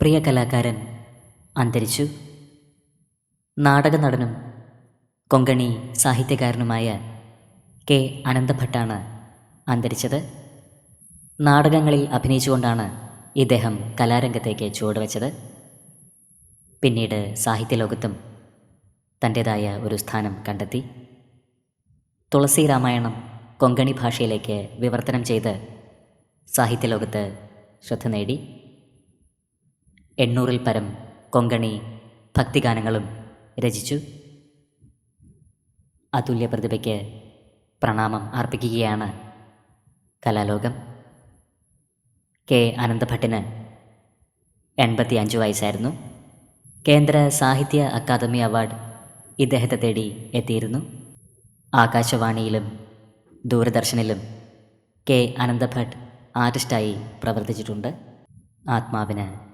പ്രിയ കലാകാരൻ അന്തരിച്ചു. നാടക നടനും കൊങ്കണി സാഹിത്യകാരനുമായ കെ. അനന്തഭട്ടാണ് അന്തരിച്ചത്. നാടകങ്ങളിൽ അഭിനയിച്ചുകൊണ്ടാണ് ഇദ്ദേഹം കലാരംഗത്തേക്ക് ചുവടുവെച്ചത്. പിന്നീട് സാഹിത്യലോകത്തും തന്റേതായ ഒരു സ്ഥാനം കണ്ടെത്തി. തുളസി രാമായണം കൊങ്കണി ഭാഷയിലേക്ക് വിവർത്തനം ചെയ്ത് സാഹിത്യലോകത്ത് ശ്രദ്ധ നേടി. എണ്ണൂറിൽ പരം കൊങ്കണി ഭക്തിഗാനങ്ങളും രചിച്ചു. അതുല്യ പ്രതിഭയ്ക്ക് പ്രണാമം അർപ്പിക്കുകയാണ് കലാലോകം. കെ. അനന്തഭട്ടിന് എൺപത്തി അഞ്ച് വയസ്സായിരുന്നു. കേന്ദ്ര സാഹിത്യ അക്കാദമി അവാർഡ് ഇദ്ദേഹത്തെ തേടി എത്തിയിരുന്നു. ആകാശവാണിയിലും ദൂരദർശനിലും കെ. അനന്തഭട്ട് ആർട്ടിസ്റ്റായി പ്രവർത്തിച്ചിട്ടുണ്ട്. ആത്മാവിന്